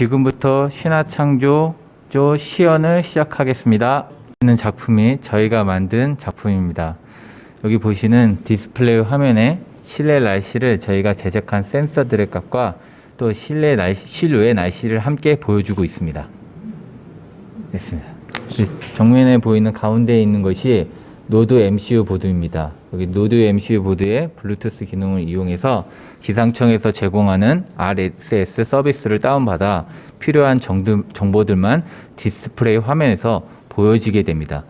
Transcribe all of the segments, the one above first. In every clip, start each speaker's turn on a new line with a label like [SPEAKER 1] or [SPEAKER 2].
[SPEAKER 1] 지금부터 신화창조 조 시연을 시작하겠습니다. 있는 작품이 저희가 만든 작품입니다. 여기 보시는 디스플레이 화면에 실내 날씨를 저희가 제작한 센서들의 값과 또 실내 날씨, 실외 날씨를 함께 보여주고 있습니다. 됐습니다. 그 정면에 보이는 가운데 있는 것이 노드 MCU 보드입니다. 여기 노드 MCU 보드의 블루투스 기능을 이용해서 기상청에서 제공하는 RSS 서비스를 다운받아 필요한 정보들만 디스플레이 화면에서 보여지게 됩니다.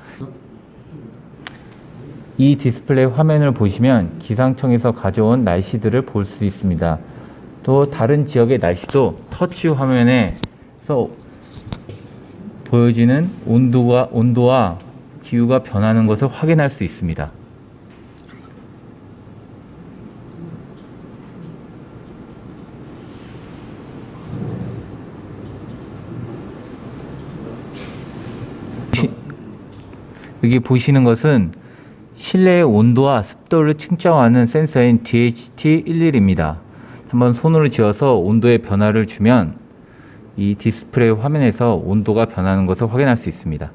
[SPEAKER 1] 이 디스플레이 화면을 보시면 기상청에서 가져온 날씨들을 볼 수 있습니다. 또 다른 지역의 날씨도 터치 화면에서 보여지는 온도와 온도와 기후가 변하는 것을 확인할 수 있습니다. 시- 여기 보시는 것은 실내의 온도와 습도를 측정하는 센서인 DHT11입니다. 한번 손으로 쥐어서 온도의 변화를 주면 이 디스플레이 화면에서 온도가 변하는 것을 확인할 수 있습니다.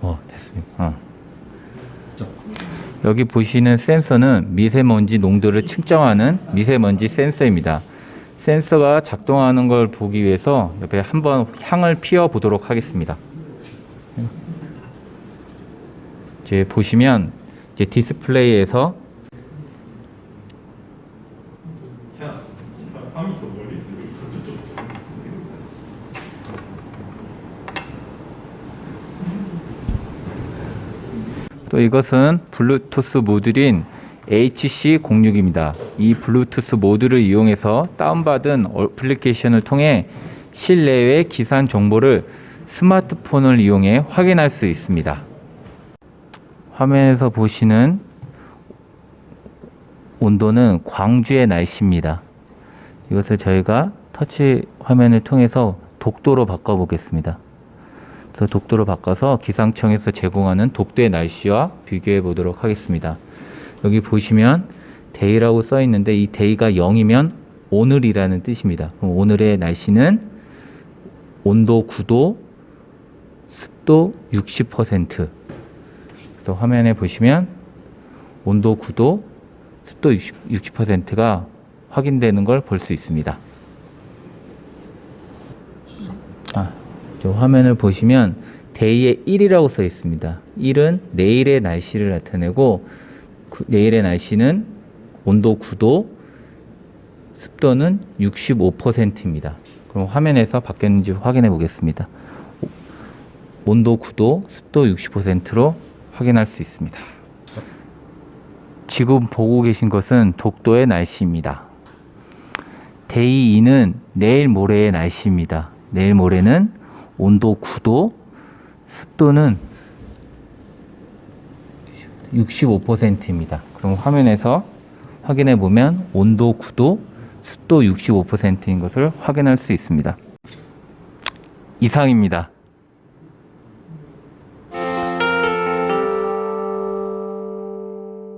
[SPEAKER 1] 어, 됐습니다. 어. 여기 보시는 센서는 미세먼지 농도를 측정하는 미세먼지 센서입니다. 센서가 작동하는 걸 보기 위해서 옆에 한번 향을 피워 보도록 하겠습니다. 이제 보시면 이제 디스플레이에서
[SPEAKER 2] 야, 씨발 3이 더 멀리 있어. 저쪽.
[SPEAKER 1] 또 이것은 블루투스 모듈인 HC06입니다. 이 블루투스 모듈을 이용해서 다운받은 어플리케이션을 통해 실내외 기상 정보를 스마트폰을 이용해 확인할 수 있습니다. 화면에서 보시는 온도는 광주의 날씨입니다. 이것을 저희가 터치 화면을 통해서 독도로 바꿔보겠습니다. 그래서 독도로 바꿔서 기상청에서 제공하는 독도의 날씨와 비교해 보도록 하겠습니다. 여기 보시면 데이라고 써 있는데 이 데이가 0이면 오늘이라는 뜻입니다. 그럼 오늘의 날씨는 온도 9도, 습도 60%. 또 화면에 보시면 온도 9도, 습도 60%가 확인되는 걸 볼 수 있습니다. 아, 저 화면을 보시면 데이에 1이라고 써 있습니다. 1은 내일의 날씨를 나타내고 그 내일의 날씨는 온도 9도, 습도는 65%입니다. 그럼 화면에서 바뀌었는지 확인해 보겠습니다. 오- 온도 9도, 습도 60%로 확인할 수 있습니다. 지금 보고 계신 것은 독도의 날씨입니다. 데이 2는 내일 모레의 날씨입니다. 내일 모레는 온도 9도, 습도는 65%입니다. 그럼 화면에서 확인해 보면 온도 9도, 습도 65%인 것을 확인할 수 있습니다. 이상입니다.